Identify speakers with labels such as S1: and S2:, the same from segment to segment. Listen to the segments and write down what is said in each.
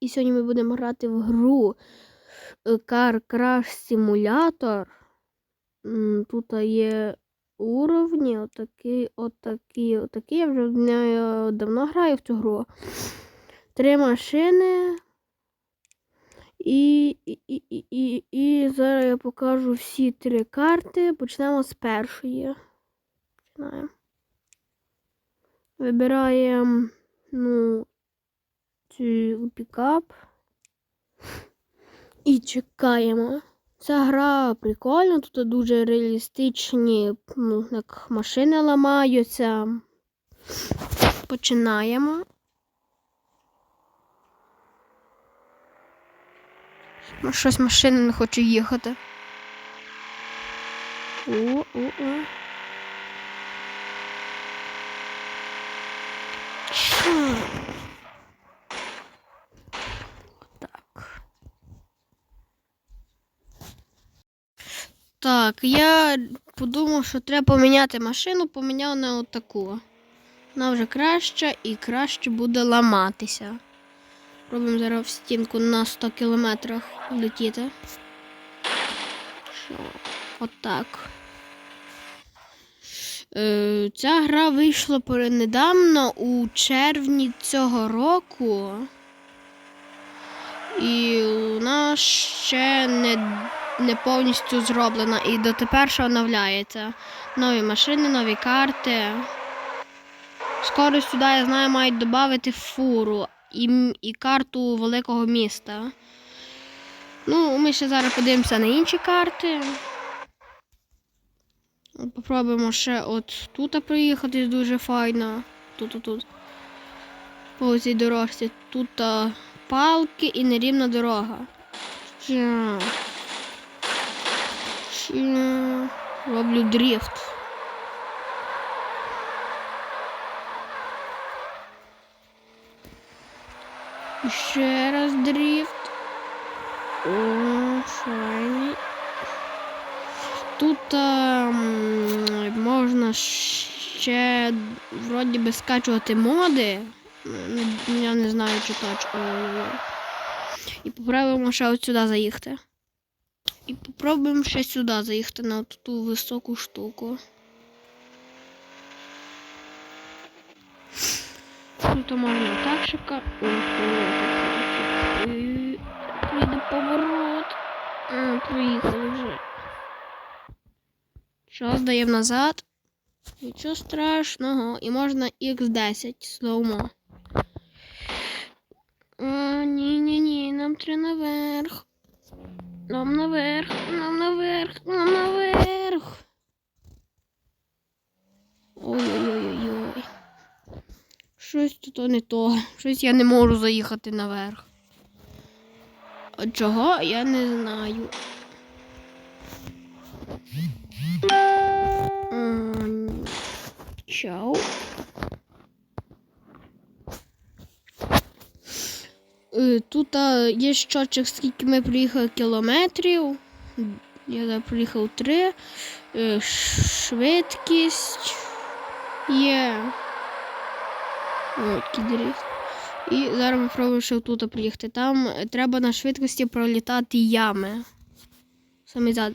S1: і сьогодні ми будемо грати в гру е, Car Crash Simulator. Тут є уровні, отакі, отакі, отакі. Я вже в давно граю в цю гру. Три машини. І, і, і, і, і, і зараз я покажу всі три карти. Почнемо з першої. Починаємо. Вибираємо, ну, пікап. І чекаємо. Ця гра прикольна, тут дуже реалістичні, ну, як машини ламаються. Починаємо. Ну, Щось машина не хоче їхати. О, о, о. Що? Так. Так, я подумав, що треба поміняти машину, поміняв на отаку. Вона вже краща і краще буде ламатися. Робимо зараз в стінку на 100 кілометрах летіти. Що? Отак. Е, ця гра вийшла недавно у червні цього року. І вона ще не, не повністю зроблена і дотепер ще оновляється. Нові машини, нові карти. Скоро сюди, я знаю, мають додати фуру і, і карту великого міста. Ну, ми ще зараз подивимося на інші карти. Попробуємо ще от тут проїхати дуже файно. Тут, тут. По цій дорожці. Тут палки і нерівна дорога. Роблю дріфт. Ще раз дріфт. О, файний. Тут ем, можна ще вроді би скачувати моди. Я не знаю, чи точно. І попробуємо ще от сюди заїхати. І попробуємо ще сюди заїхати на ту високу штуку. Тут можна так шика. Прийде поворот. А, проїхали вже. Що, здаємо назад. Нічого страшного. І можна X10 слоумо. А, ні-ні-ні, нам треба наверх. Нам наверх, нам наверх, нам наверх. Ой-ой-ой-ой. Щось тут не то. Щось я не можу заїхати наверх. А чого, я не знаю. М, Чау. Е, Тут є щочок, скільки ми проїхали кілометрів. Я зараз проїхав три. Е, Швидкість є. О, який. І зараз ми пробуємо ще тут приїхати. Там треба на швидкості пролітати ями. Самі зад.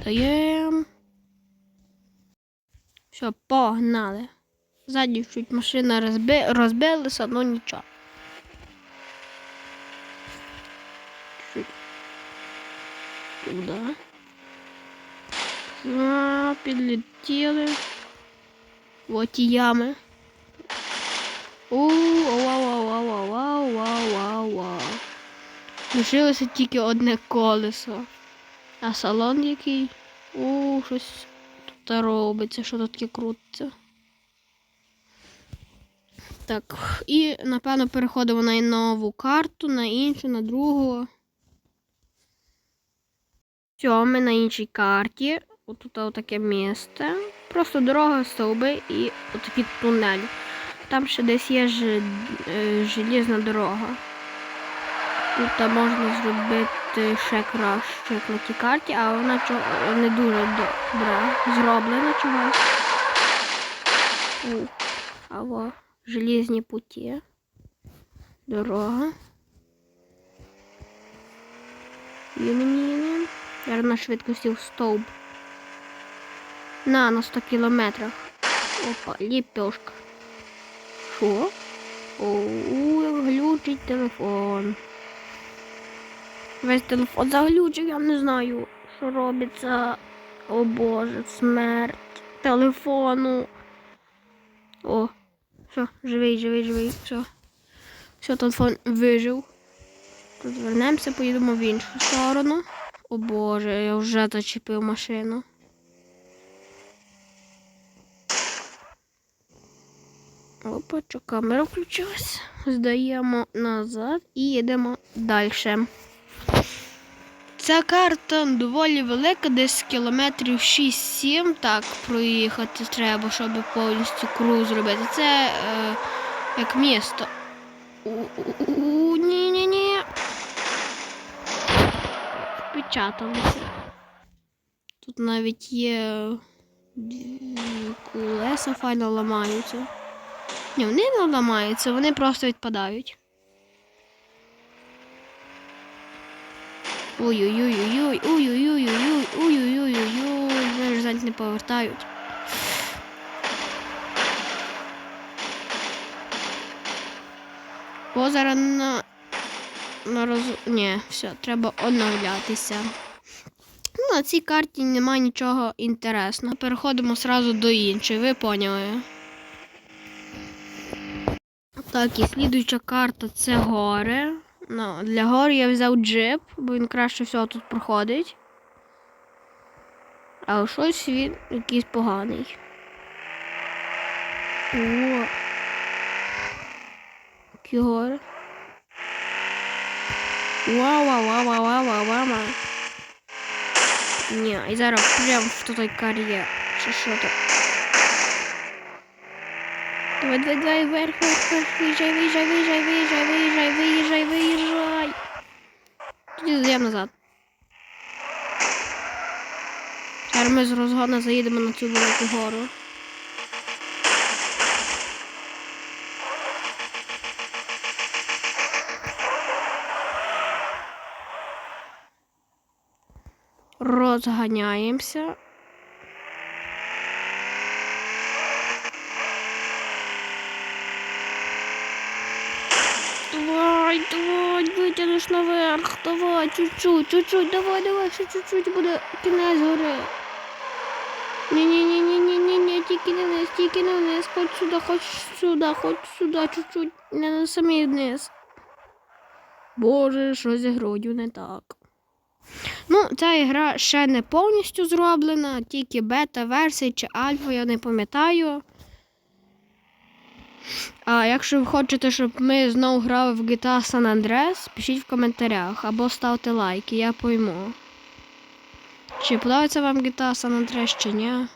S1: Стаємо. Все, погнали. Ззаді чуть машина розби... розбилася, але нічого. Чуть. Туди. А, підлетіли. Вот і ями. Лишилося тільки одне колесо. А салон який? О, щось тут робиться, що тут таке крутиться. Так, і напевно переходимо на нову карту, на іншу, на другу. Все, ми на іншій карті. Отут отаке місце. Просто дорога, стовби і отакий тунель. Там ще десь є е, желізна дорога. Тут можна зробити ще краще як на тій карті, а вона не дуже добре зроблена чогось. Або желізні путі. Дорога. Юні. Я на швидкості в стовп. На, на 100 кілометрах. Опа, ліпешка. Що? Оу, глючить телефон. Весь телефон заглючив, я не знаю, що робиться. О боже, смерть телефону. О, все, живий, живий, живий, все. Все, телефон вижив. Розвернемося, поїдемо в іншу сторону. О боже, я вже зачепив машину. Опа, що камера включилась. Здаємо назад і їдемо далі. Ця карта доволі велика, десь кілометрів 6-7. Так, проїхати треба, щоб повністю круг зробити. Це е, як місто. Ні-ні-ні. Впечаталося. Тут навіть є колеса файно ламаються. Ні, вони не ламаються, вони просто відпадають. Ой-ой-ой-ой-ой, ой-ой-ой-ой, ой-ой-ой-ой, мене ж не повертають. Бо зараз на, на роз... Ні, все, треба оновлятися. Ну, на цій карті немає нічого інтересного. Переходимо сразу до іншої, ви поняли. Так, і слідуюча карта це гори. Ну, для гор я взяв джип, бо він краще всього тут проходить. А щось він якийсь поганий. О. Які гори. Вау, вау, вау, вау, вау, вау, вау, вау. Ні, і зараз прям в той кар'єр. Чи що то? Давай, давай, давай, вверх, вверх, вверх, виїжджай, виїжджай, виїжджай, виїжджай, виїжджай, виїжджай, виїжджай. Тоді заїдемо назад. Зараз ми з розгону заїдемо на цю велику гору. Розганяємося. Давай, давай, витягнеш наверх, давай, чуть-чуть, чуть-чуть, давай, давай, ще чуть-чуть буде кінець гори. Ні-ні-ні-ні-ні-ні, тільки не вниз, тільки не вниз, хоч сюди, хоч сюди, хоч сюди, чуть-чуть, не на самий вниз. Боже, що зі грою не так. Ну, ця ігра ще не повністю зроблена, тільки бета-версія чи альфа, я не пам'ятаю. А якщо ви хочете, щоб ми знову грали в GTA San Andreas, пишіть в коментарях або ставте лайки, я пойму. Чи подобається вам GTA San Andreas чи ні?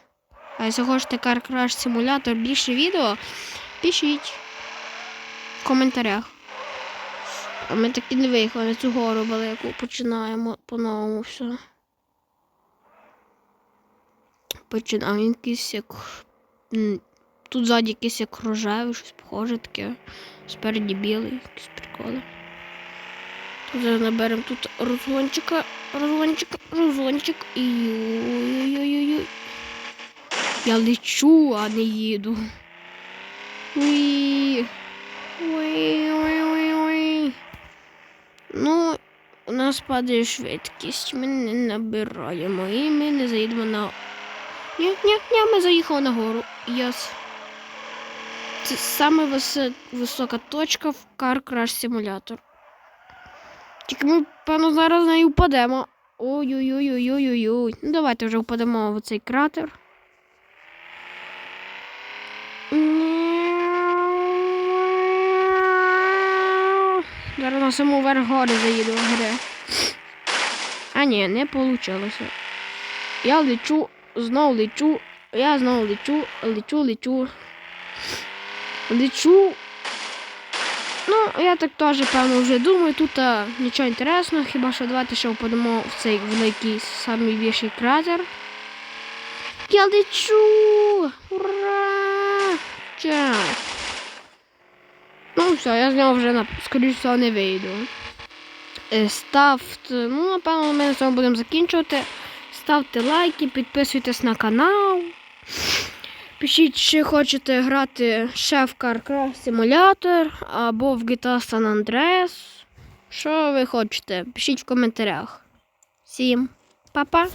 S1: А якщо хочете Car Crash Simulator більше відео, пишіть в коментарях. А ми так і не виїхали на цю гору велику, починаємо по-новому все. Починаємо якийсь як. Тут ззаді якийсь як рожевий, щось похоже таке. Спереді білий, якісь приколи. Тут зараз наберемо тут розгончика, розгончика, розгончик. І ой-ой-ой-ой. Я лечу, а не їду. Ой-ой-ой-ой. Ну, у нас падає швидкість, ми не набираємо і ми не заїдемо на. Ні, ні, ні, ми заїхали на гору. Яс. Це саме вис- висока точка в Car Crash Simulator. Тільки ми, певно, зараз на неї впадемо. Ой-ой-ой-ой-ой-ой. Ну, давайте вже впадемо в цей кратер. Зараз на саму верх гори заїду гори. А ні, не вийшло. Я лечу, знову лечу, я знову лечу, лечу, лечу. Лечу. Ну, я так теж, певно, вже думаю, тут а, нічого інтересного, хіба що давайте ще впадемо в цей великий самий більший кратер. Я лечу! Ура! Ча! Ну, все, я з нього вже скоріш всього не вийду. Е, Ставте, ну, напевно, ми на цьому будемо закінчувати. Ставте лайки, підписуйтесь на канал. Пишіть, чи хочете грати ще в CarCraft Simulator або в GTA San Andreas. Що ви хочете? Пишіть в коментарях. Всім па-па!